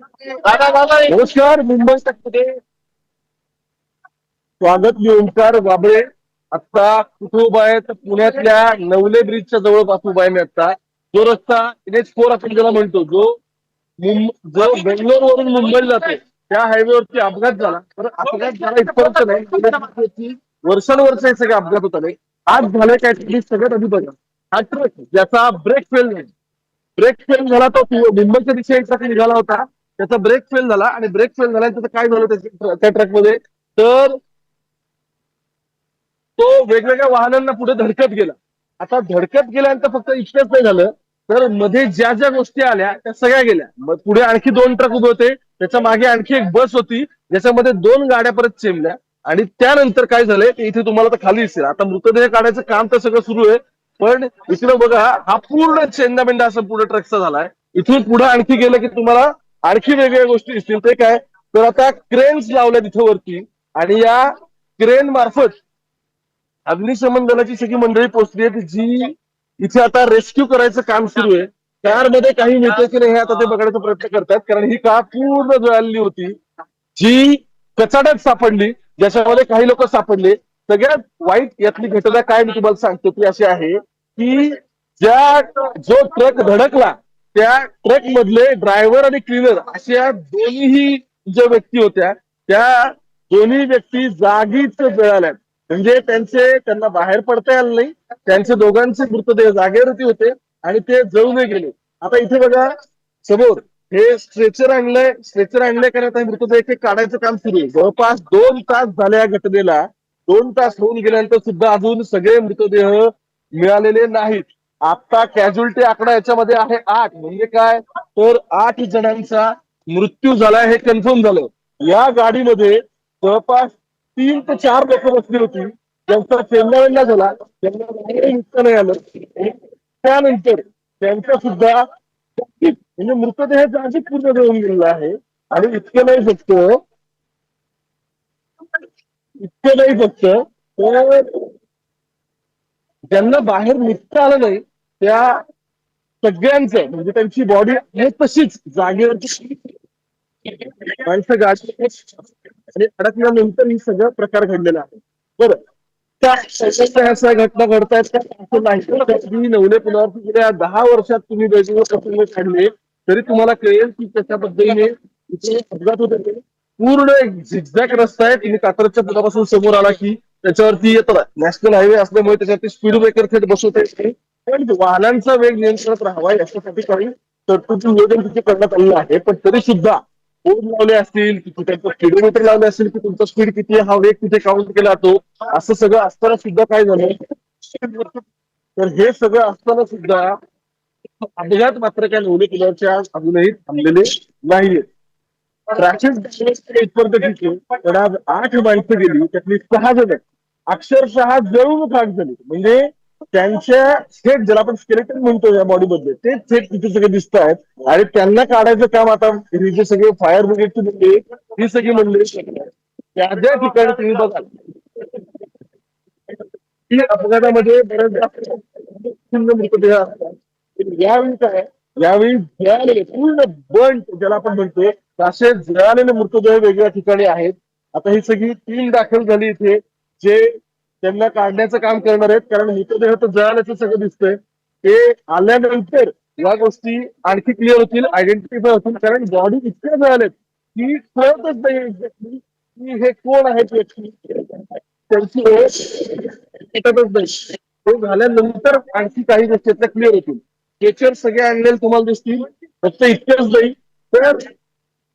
नमस्कार मुंबई तकमध्ये स्वागत मी ओंकार बाबळे आता कुठे उभा आहे? तर पुण्यातल्या नवले ब्रिजच्या जवळपास उभा आहे मी आता जो रस्ता एन एच फोर आपण ज्याला म्हणतो जो जो बेंगलोर वरून मुंबईला जातो त्या हायवेवरती अपघात झाला. तर अपघात झाला इथपर्यंत नाही. वर्षानुवर्ष हे सगळे अपघात होत आले. आज झाले काय सगळ्यात आधी बघा. हा ट्रक ज्याचा ब्रेक फेल नाही. ब्रेक फेल झाला तो मुंबईच्या दिशेने ट्रक निघाला होता. त्याचा ब्रेक फेल झाला आणि ब्रेक फेल झाला त्याचं काय झालं त्या ट्रकमध्ये तर तो वेगवेगळ्या वाहनांना पुढे धडकत गेला. आता धडकत गेल्यानंतर फक्त इतकंच नाही झालं तर मध्ये ज्या ज्या गोष्टी आल्या त्या सगळ्या गेल्या. मग पुढे आणखी दोन ट्रक उभे होते त्याच्यामागे आणखी एक बस होती ज्याच्यामध्ये दोन गाड्या परत चेमल्या आणि त्यानंतर काय झालंय ते इथे तुम्हाला तर खाली दिसेल. आता मृतदेह काढायचं काम तर सगळं सुरू आहे पण इकडे बघा हा पूर्ण चेंदामेंडा असं पुढे ट्रकचा झालाय. इथून पुढे आणखी गेलं की तुम्हाला आणखी वेगवेगळ्या गोष्टी दिसतील. ते काय? तर आता क्रेन्स लावल्या तिथे वरती. आणि या क्रेन मार्फत अग्निशमन दलाची सगळी मंडळी पोहोचली आहे जी इथे आता रेस्क्यू करायचं काम सुरू आहे. कारमध्ये काही मिळते की नाही हे आता ते बघण्याचा प्रयत्न करतात. कारण ही कार पूर्ण जळालेली होती. जी कचाड्यात सापडली ज्याच्यामध्ये काही लोक सापडले. सगळ्यात वाईट यातली घटना काय मी तुम्हाला सांगतो ती अशी आहे की ज्या जो ट्रक धडकला त्या ट्रक मधले ड्रायव्हर आणि क्लिनर अशा दोन्हीही ज्या व्यक्ती होत्या त्या दोन्ही व्यक्ती जागीच मिळाल्या म्हणजे त्यांचे त्यांना बाहेर पडता आलं नाही. त्यांचे दोघांचे मृतदेह जागेवरती होते आणि ते जळून गेले. आता इथे बघा समोर हे स्ट्रेचर आणलंय स्ट्रेचर आणलंय कारण आता मृतदेह ते काढायचं काम सुरू आहे. जवळपास दोन तास झाल्या या घटनेला. दोन तास होऊन गेल्यानंतर सुद्धा अजून सगळे मृतदेह मिळालेले नाहीत. आता कॅज्युअलिटी आकडा याच्यामध्ये आहे आठ. म्हणजे काय? तर आठ जणांचा मृत्यू झालाय हे कन्फर्म झालं. या गाडीमध्ये जवळपास तीन ते चार लोक बसली होती. त्यांचा चेंडावेंडा झाला. त्यांना नाही आलं. त्यानंतर त्यांचा सुद्धा म्हणजे मृतदेह जागी पूर्ण देऊन गेलेला आहे. आणि इतकं नाही फक्त इतकं नाही फक्त ज्यांना बाहेर निघता आलं नाही त्या सगळ्यांचं म्हणजे त्यांची बॉडी आहे तशीच. जागेवरची माणसं गाडी आणि अडकल्यानंतर ही सगळं प्रकार घडलेला आहे. बरं. त्या घटना घडतायत असं नाही. तुम्ही नवले पुनरावृत्ती गेल्या दहा वर्षात तुम्ही वेगवेगळे प्रसंग काढले तरी तुम्हाला कळेल की त्याच्याबद्दल पद्धतीने अपघात होते. पूर्ण एक झिगझॅक रस्ता आहे. तुम्ही कात्रच्या पुलापासून समोर आला की त्याच्यावरती येतात नॅशनल हायवे असल्यामुळे त्याच्यावरती स्पीड ब्रेकर थेट बसवता पण वाहनांचा वेग नियंत्रणात राहावा याच्यासाठी काही तरतुदी नियोजन तिथे करण्यात आलेलं आहे. पण तरी सुद्धा बोर्ड लावले असतील की त्यांचं किलोमीटर लावले असतील की तुमचा स्पीड किती आहे, हा वेग तिथे काउंट केला जातो. असं सगळं असताना सुद्धा काय झालं? तर हे सगळं असताना सुद्धा अपघात मात्र काय नवले किलोच्या अजूनही थांबलेले नाहीये ट्रॅफिक इथपर्यंत ठीक आहे पण आज आठ माणसं गेली. त्यातली सहा जण अक्षरशः जळून खाक झाली. म्हणजे त्यांच्या थेट ज्याला आपण स्केलेटन म्हणतो या बॉडी मध्ये ते थेट तिथे सगळे दिसत आहेत. आणि त्यांना काढायचं काम आता हे जे सगळे फायर ब्रिगेडची मंडळी ही सगळी मंडळी त्या ज्या ठिकाणी तुम्ही बघाल. अपघातामध्ये बऱ्याचदा मृतदेह असतात. यावेळी काय यावेळी जळालेले पूर्ण बंट ज्याला आपण म्हणतोय असे जळालेले मृतदेह वेगवेगळ्या ठिकाणी आहेत. आता ही सगळी टीम दाखल झाली इथे. जे त्यांना काढण्याचं काम करणार आहेत कारण मृतदेह तर जळाल्याचं सगळं दिसतंय. ते आल्यानंतर या गोष्टी आणखी क्लिअर होतील आयडेंटिफाय होतील कारण बॉडी इतक्या जळाल्यात की कळतच नाही की हे कोण आहेत व्यक्ती त्यांची ओळख नाही. तो झाल्यानंतर आणखी काही गोष्टी क्लिअर होतील. केचर सगळे अँगल तुम्हाला दिसतील फक्त इतकंच नाही तर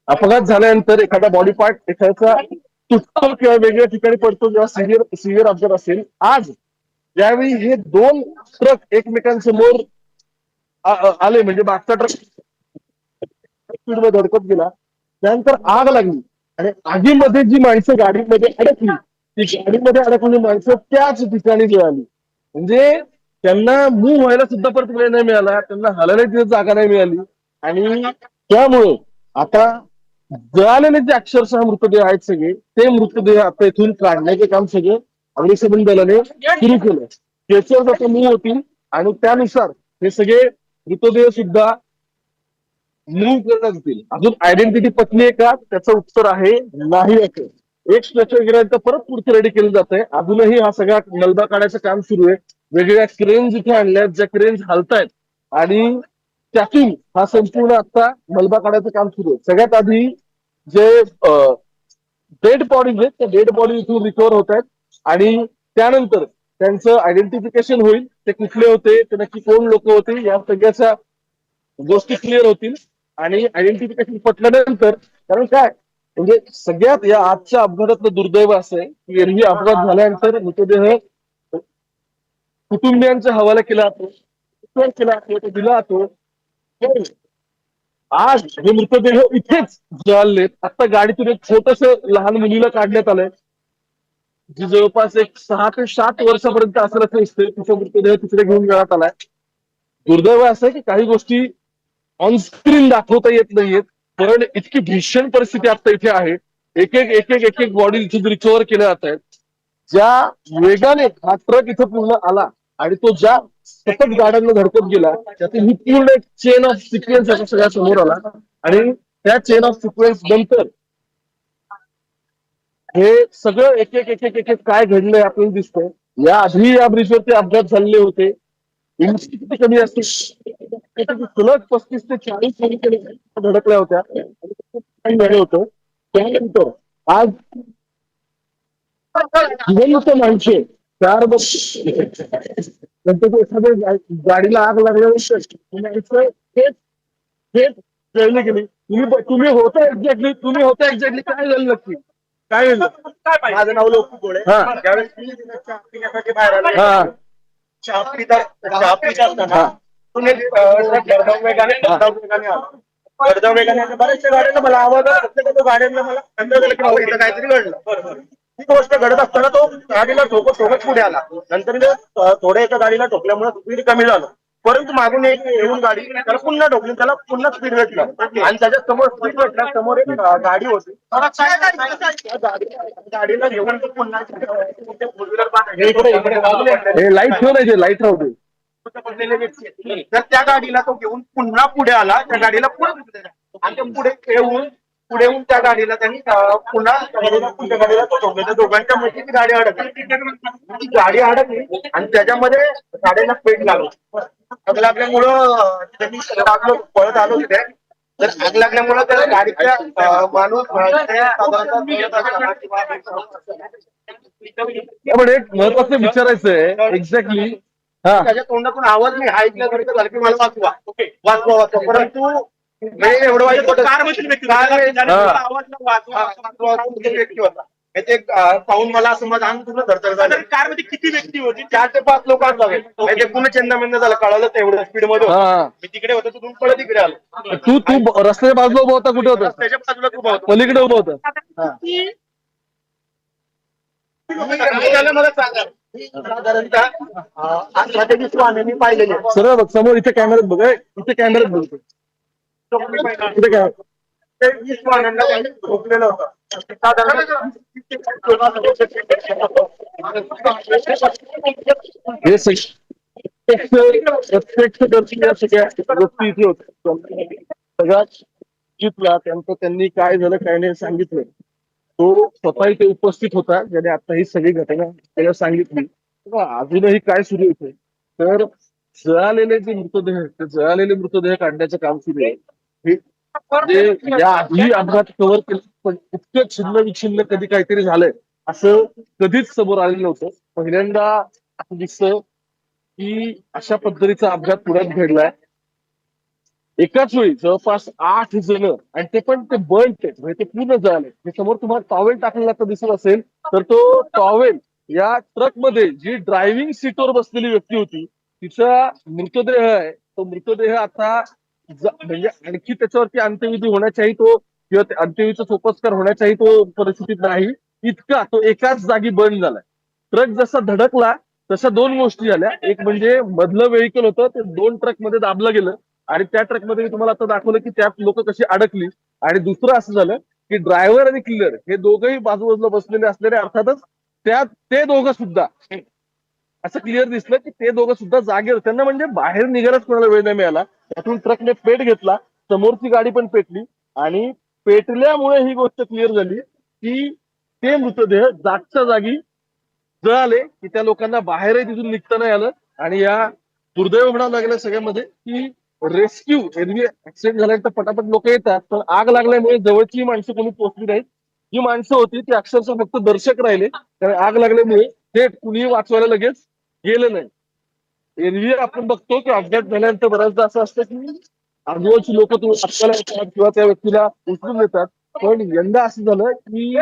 अपघात झाल्यानंतर एखादा बॉडी पार्ट एखाद्याचा तुटतो किंवा वेगळ्या ठिकाणी पडतो जेव्हा सिव्हिअर सिव्हिअर अपघात असेल आज ज्यावेळी हे दोन ट्रक एकमेकांसमोर आले म्हणजे मागचा ट्रक स्पीडमध्ये धडकत गेला. त्यानंतर आग लागली. आणि आगीमध्ये जी माणसं गाडीमध्ये अडकली ती गाडीमध्ये अडकलेली माणसं त्याच ठिकाणी मिळाली. म्हणजे त्यांना मूव व्हायला सुद्धा परत वेळ नाही मिळाला त्यांना हलायला तिथे जागा नाही मिळाली. आणि त्यामुळे आता जळालेले जे अक्षरशः मृतदेह आहेत सगळे. ते मृतदेह आता इथून काढण्याचे काम सगळे अग्निशमन दलाने सुरू केलं. त्याच्यावर आता मूव होतील आणि त्यानुसार हे सगळे मृतदेह सुद्धा मूव्ह करण्यात येतील. अजून आयडेंटिटी पत्नी आहे का? त्याचं उत्तर आहे नाही असं एक स्ट्रक्चर गेल्यानंतर परत पुढची रेडी केलं जात आहे अजूनही हा सगळा मलबा काढायचं काम सुरू आहे. वेगवेगळ्या क्रेन्स इथे आणल्यात ज्या क्रेन्स हलतायत. आणि त्यातून हा संपूर्ण आता मलबा काढायचं काम सुरू आहे. सगळ्यात आधी जे डेड बॉडीज आहेत त्या डेड बॉडी इथून रिकवर होत आहेत. आणि त्यानंतर त्यांचं आयडेंटिफिकेशन होईल. ते कुठले होते ते नक्की कोण लोक होते या सगळ्याच्या गोष्टी क्लिअर होतील. आणि आयडेंटिफिकेशन पटल्यानंतर कारण काय म्हणजे सगळ्यात या आजच्या अपघातातलं दुर्दैव असं आहे की एरवी अपघात झाल्यानंतर मृतदेह कुटुंबियांच्या हवाला केला जातो केला जातो दिला जातो. आज हे मृतदेह इथेच जळालेत आता गाडीतून एक छोटस लहान मुलीला काढण्यात आलंय. जी जवळपास एक सहा ते सात वर्षापर्यंत असं दिसते तिचा मृतदेह तिकडे घेऊन जाण्यात आलाय. दुर्दैव असं आहे की काही गोष्टी ऑन स्क्रीन दाखवता येत नाहीयेत कारण इतकी भीषण परिस्थिती आता इथे आहे. एक एक एक एक एक एक बॉडी इथे रिकव्हर केल्या जात आहेत. ज्या वेगाने हा ट्रक इथं पूर्ण आला आणि तो ज्या सतत गाड्यांना धडकत गेला त्यातून ही पूर्ण एक चेन ऑफ सिक्वेन्स असा सगळ्या समोर आला. आणि त्या चेन ऑफ सिक्वेन्स नंतर हे सगळं एक एक एक एक एक काय घडलंय आपल्याला दिसतंय. या आधी या ब्रिजवरती अपघात झालेले होते. उंची किती कमी असते? सलग पस्तीस ते चाळीस धडकल्या होत्या. होतं त्यानंतर आज जिवंत माणसे चार बस नंतर ते एखाद्या गाडीला आग जळली गेली तुम्ही तुम्ही होता एक्झॅक्टली तुम्ही होता एक्झॅक्टली काय झालं नक्की? काय झालं? माझं नाव लोकू गोळे हा. ज्यावेळेस मी चहा पिण्यासाठी बाहेर आलो चहा पिता चहा पित असताना. तुम्ही अं, गडगाव वेगाने गडगाव वेगाने आला. गडगाव वेगाने आला. बऱ्याचशा गाड्यांना मला आवाज गाड्यांना मला अंदाज आला की बाबा इथं काहीतरी घडलं. ही गोष्ट घडत असताना तो गाडीला ठोकत ठोकत पुढे आला. नंतर थोड्या एका गाडीला ठोकल्यामुळे स्पीड कमी झालं. परंतु मागून एक येऊन गाडी त्याला पुन्हा ठोकली त्याला पुन्हा स्पीड भेटलं. आणि त्याच्यासमोर स्पीड भेटला समोर एक गाडी होती. गाडीला घेऊन तो पुन्हा लाइट ठेव नाही लाइट राहू. तर त्या गाडीला तो घेऊन पुन्हा पुढे आला. त्या गाडीला पुढे. आणि ते पुढे येऊन पुढे येऊन त्या गाडीला त्यांनी पुन्हा पुढच्या गाडीला तो ठोकला. दोघांच्या मध्ये ती गाडी अडकली. ती गाडी अडकली आणि त्याच्यामध्ये गाडीला पेट लागला. आग लागल्यामुळं त्यांनी लागलो पळत आलो तिथे. तर आग लागल्यामुळं त्या गाडीच्या माणूस पण एक महत्वाचं विचारायचं आहे एक्झॅक्टली हा. त्याच्या तोंडातून आवाज मी हा ऐकल्यासारखं झालं की मला वाचवा. वाचवा वाचवा. परंतु म्हणजे एवढं वाईट होतं. कार हा. आवाज न वाचवा, वाचवा, वाचवा, तो व्यक्ती होता. ते अं, पाहून मला असं माझं अंग पूर्ण झालं. कारमध्ये किती व्यक्ती होती? चार ते पाच लोक असावे आणि ते पुन्हा चंदामेंदा झालं कळालं तेवढं स्पीडमध्ये होतं. हा. मी तिकडे होतो तिथून पळत इकडे आलो. तू तू ब- रस्त्याच्या बाजूला उभा होता कुठे होता? त्याच्या बाजूला उभा होतो. पलीकडे उभा होता. मला सांगा. साधारणतः अं, अठरा ते वीस वाहने मी पाहिलेले आहेत. सरळ बघ समोर इथे कॅमेऱ्यात बघ ए, इथे कॅमेऱ्यात बघ. इथे कॅमेरा ते वीस वाहनांना होतं हे प्रत्यक्षदर्शी या सगळ्या गोष्टी इथे होत्या त्यांचं त्यांनी काय झालं काय नाही सांगितलं तो स्वतः इथे उपस्थित होता ज्याने आता ही सगळी घटना त्याला सांगितली अजूनही काय सुरू होते तर जळालेले जे मृतदेह ते जळालेले मृतदेह काढण्याचं काम सुरू आहे म्हणजे या आधी अपघात कव्हर केलं. पण इतकं छिन्न विछिन्न कधी काहीतरी झालंय असं कधीच समोर आलेलं नव्हतं. पहिल्यांदा असं दिसतं की अशा पद्धतीचा अपघात पुण्यात घडलाय. एकाच वेळी जवळपास आठ जण आणि ते पण ते बंट म्हणजे ते पूर्ण जळाले हे समोर तुम्हाला टॉवेल टाकलेला तर दिसत असेल तर तो टॉवेल या ट्रकमध्ये जी ड्रायव्हिंग सीटवर बसलेली व्यक्ती होती तिचा मृतदेह आहे. तो मृतदेह आता म्हणजे आणखी त्याच्यावरती अंत्यविधी होण्याच्याही तो किंवा अंत्यविधीचा सोपस्कार होण्याच्याही तो परिस्थितीत नाही इतका तो एकाच जागी बंद झालाय. ट्रक जसा धडकला तशा दोन गोष्टी झाल्या. एक म्हणजे मधलं व्हेकल होतं ते दोन ट्रकमध्ये दाबलं गेलं आणि त्या ट्रकमध्ये मी तुम्हाला आता दाखवलं की त्यात लोक कशी अडकली. आणि दुसरं असं झालं की ड्रायव्हर आणि क्लिअर हे दोघंही बाजूबाजूला बसलेले असलेले अर्थातच त्या ते दोघं सुद्धा असं क्लिअर दिसलं की ते दोघं सुद्धा जागेवर त्यांना म्हणजे बाहेर निघायलाच कोणाला वेळ नाही मिळाला. त्यातून ट्रकने पेट घेतला समोरची गाडी पण पेटली आणि पेटल्यामुळे ही गोष्ट क्लिअर झाली की ते मृतदेह जागच्या जागी जळाले की त्या लोकांना बाहेरही तिथून निघता नाही आलं. आणि या दुर्दैव म्हणावं लागल्या सगळ्यामध्ये की रेस्क्यू एरवी ऍक्सिडेंट झाल्यानंतर पटापट लोक येतात पण आग लागल्यामुळे जवळची माणसं कोणी पोहोचली नाहीत. जी माणसं होती ती अक्षरशः फक्त दर्शक राहिले. कारण आग लागल्यामुळे थेट कुणीही वाचवायला लगेच गेलं नाही. एरवी आपण बघतो की अपघात झाल्यानंतर बऱ्याचदा असं असतं की आजूबाजूची लोक तुम्ही येतात किंवा त्या व्यक्तीला उचलून येतात पण यंदा असं झालं की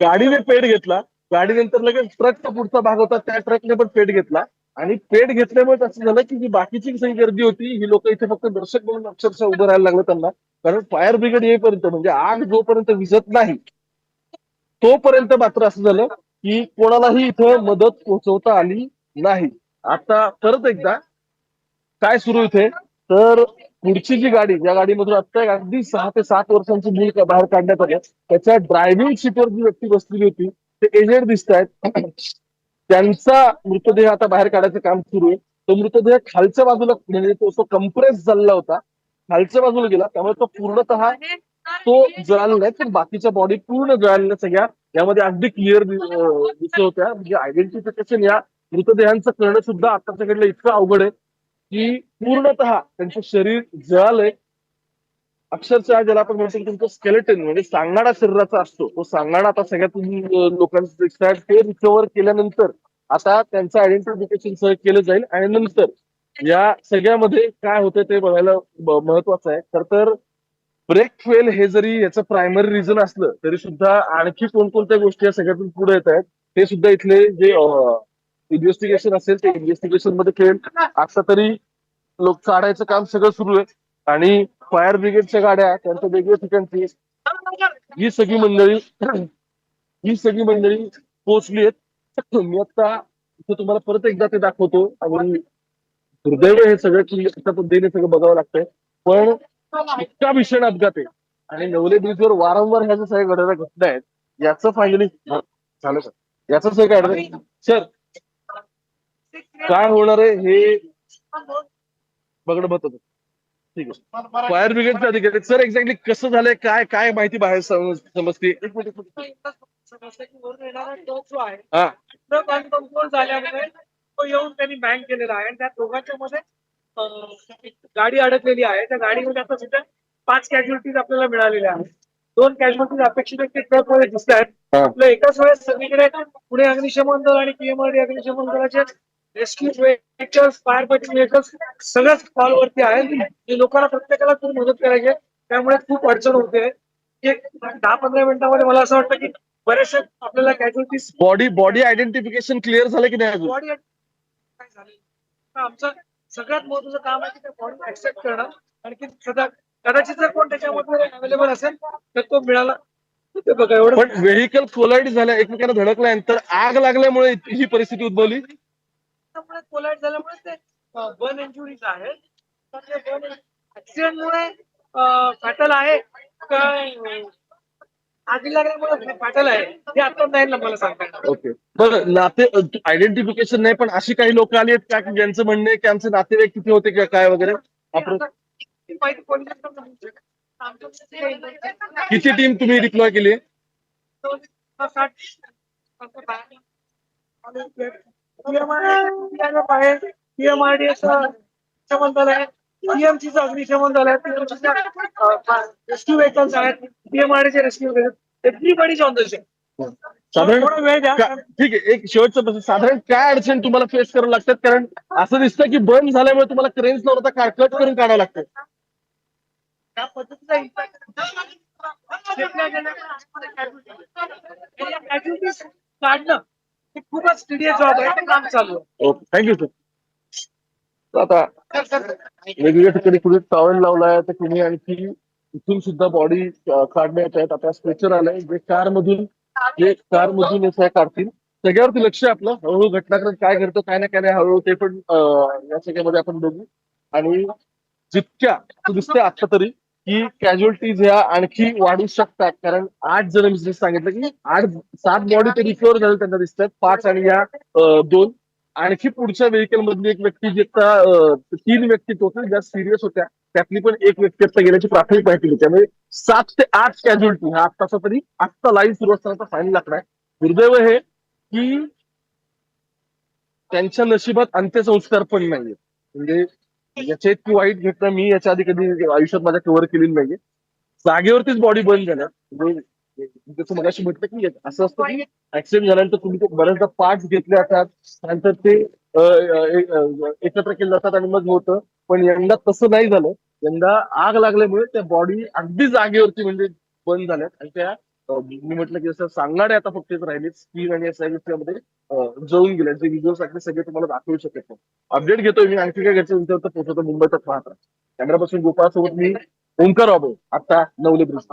गाडीने पेट घेतला. गाडीनंतर लगेच ट्रकचा पुढचा भाग होता त्या ट्रकने पण पेट घेतला. आणि पेट घेतल्यामुळे असं झालं की जी बाकीची सगळी गर्दी होती ही लोक इथे फक्त दर्शक म्हणून अक्षरशः उभं राहायला लागलं त्यांना. कारण फायर ब्रिगेड येईपर्यंत म्हणजे आग जोपर्यंत विझत नाही तोपर्यंत मात्र असं झालं की कोणालाही इथं मदत पोहोचवता आली नाही. आता परत एकदा काय सुरू इथे? तर पुढची जी गाडी ज्या गाडीमधून आता एक अगदी सहा ते सात वर्षांची मूल बाहेर काढण्यात आल्या त्याच्या ड्रायव्हिंग सीटवर जी व्यक्ती बसलेली होती ते एजेड दिसत आहेत. त्यांचा मृतदेह आता बाहेर काढायचं काम सुरू आहे. तो मृतदेह खालच्या बाजूला म्हणजे तो तो कंप्रेस झालेला होता खालच्या बाजूला गेला. त्यामुळे तो पूर्णतः तो जळाला नाही पण बाकीच्या बॉडी पूर्ण जळालेल्या सगळ्या यामध्ये अगदी क्लिअर दिसत होत्या. म्हणजे आयडेंटिफिकेशन या मृतदेहांचं करणं सुद्धा आताच्याकडलं इतकं अवघड आहे की पूर्णतः त्यांचं शरीर जळालंय. अक्षरशः ज्याला आपण म्हणतो शकतो तुमचं स्केलेटन म्हणजे सांगाडा शरीराचा असतो. तो सांगाडा आता सगळ्यात तुम्ही ते रिकव्हर केल्यानंतर आता त्यांचं आयडेंटिफिकेशन सह केलं जाईल आणि नंतर या सगळ्यामध्ये काय होतं ते बघायला महत्वाचं आहे. खर तर ब्रेक फेल हे जरी याचं प्रायमरी रिझन असलं तरी सुद्धा आणखी कोणकोणत्या गोष्टी या सगळ्यातून पुढे येत आहेत ते सुद्धा इथले जे इन्व्हेस्टिगेशन असेल ते इन्व्हेस्टिगेशनमध्ये खेळ. आता तरी लोक काढायचं काम सगळं सुरू आहे. आणि फायर ब्रिगेडच्या गाड्या त्यांच्या वेगवेगळ्या ठिकाणची ही सगळी मंडळी ही सगळी मंडळी पोहोचली आहेत. मी आता इथे तुम्हाला परत एकदा ते दाखवतो. आणि दुर्दैव हे सगळं की अशा पद्धतीने सगळं बघावं लागतंय. पण इतका भीषण अपघात आहे. आणि नवले ब्रिजवर वारंवार ह्या ज्या सगळ्या घडणाऱ्या घटना आहेत याचं फायनली झालं सर याचं सगळं काय? सर काय होणार आहे हे बघणं महत्वाचं. ठीक आहे. फायर ब्रिगेडचे अधिकारी सर एक्झॅक्टली कसं झालंय काय काय माहिती बाहेर समज- समजते. हा. तो येऊन त्यांनी बँक केलेला आहे. आणि त्या दोघांच्या मध्ये गाडी अडकलेली आहे. त्या गाडीमध्ये आता सध्या पाच कॅज्युअलिटीज आपल्याला मिळालेल्या आहेत. दोन कॅज्युअलिटीज अपेक्षित आहेत ते ट्रकमध्ये दिसत आहेत. आपल्या एकाच वेळेस सगळीकडे पुणे अग्निशमन दल आणि पीएमआरडी अग्निशमन दलाचे rescue vehicles fire fighting vehicles सगळ्याच कॉलवरती आहेत. लोकांना प्रत्येकाला खूप मदत करायची आहे. त्यामुळे खूप अडचण होते. एक दहा पंधरा मिनिटांमध्ये मला असं वाटतं की बरेचसे आपल्याला casualties body body identification clear झालं की नाही अजून? बॉडी आमचं सगळ्यात महत्वाचं काम आहे की त्या बॉडी ऍक्सेप्ट करणं. आणखी सदा कदाचित जर कोण त्याच्यामध्ये अवेलेबल असेल तर तो मिळाला. तर ते बघा एवढं पण व्हेकल कोलाइड झाल्या एकमेकांना धडकल्यानंतर आग लागल्यामुळे ही परिस्थिती उद्भवली. त्यामुळे कोलाइड झाल्यामुळे ते बर्न इंजुरीज आहेत ऍक्सिडेंटमुळे फॅटल आहे का आगी लागल्यामुळे फॅटल आहे हे आता नाही ना मला सांगता. ओके बरं नाते आयडेंटिफिकेशन नाही पण अशी काही लोक आली आहेत का ज्यांचं म्हणणं आहे की आमचे नातेवाईक किती होते का काय वगैरे हे ही माहिती किती टीम तुम्ही डिप्लॉय केली आहे? पीएमआरडीएस अग्निशमन दल आहे पीएमसीच अग्निशमन दल आहे रेस्क्यू व्हेकल्स आहेत पीएमआरडीचे रेस्क्यू ऑन द साधारण वेळ द्या का- ठीक आहे एक शेवटचं प्रश्न साधारण काय अडचण तुम्हाला फेस करावं लागतात कारण असं दिसतं की बंद झाल्यामुळे तुम्हाला क्रेन्स नव्हता काय कट करून काढावं लागतं त्या पद्धतीचा काढणं हे खूपच टीडीएस जॉब आहे. ते काम चालू आहे. ओके थँक्यू सर आता वेगवेगळ्या ठिकाणी कुठे टॉवेल लावलाय तर कुणी आणखी इथून सुद्धा बॉडी काढण्यात आहेत. आता स्ट्रेचर आलंय. जे कार मधून जे कार मधून आहे काढतील. सगळ्यावरती लक्ष आहे आपलं. हळूहळू घटनाक्रम काय घडतो काय ना काय नाही हळूहळू ते पण अं, या सगळ्यामध्ये आपण बघू. आणि जितक्या असं दिसतंय आता तरी की कॅज्युअलिटीज ह्या आणखी वाढू शकतात. कारण आठ जण मी सांगितलं की आठ सात बॉडी ते रिकवर झाले त्यांना दिसतात. पाच आणि या दोन. आणखी पुढच्या व्हेकल मधली एक व्यक्ती जी आता तीन व्यक्ती टोटल ज्या सिरियस होत्या त्यातली पण एक व्यक्ती आता गेल्याची प्राथमिक माहिती होती त्यामुळे सात ते आठ कॅज्युअलिटी हा आत्ताचा तरी आत्ता लाईव्ह सुरू असताना फाईन लागलाय दुर्दैव हे की त्यांच्या नशिबात अंत्यसंस्कार पण नाहीये म्हणजे याच्या इतकी वाईट घटना मी याच्या आधी कधी आयुष्यात माझ्या कव्हर केलेली नाहीये. जागेवरतीच बॉडी बंद झाल्या म्हणजे जसं मगाशी म्हटलं की असं असतं की ऍक्सिडेंट झाल्यानंतर तुम्ही ते बऱ्याचदा पार्ट घेतले जातात. त्यानंतर ते एकत्र केले जातात आणि मग होतं. पण यंदा तसं नाही झालं. यंदा आग लागल्यामुळे त्या बॉडी अगदी जागेवरती म्हणजे बंद झाल्यात. आणि त्या मी म्हटलं की जसं सांगणारे आता फक्त राहिले स्क्रीन आणि एसमध्ये जळून गेले. जे व्हिडिओ लागले सगळे तुम्हाला दाखवू शकत नाही. अपडेट घेतोय मी. आणखी काय घ्यायचं विचार पोहोचवतो मुंबईतच पाहता कॅमेरापासून गोपाळ सोबत मी ओंकार बाबू आता नवले ब्रिज.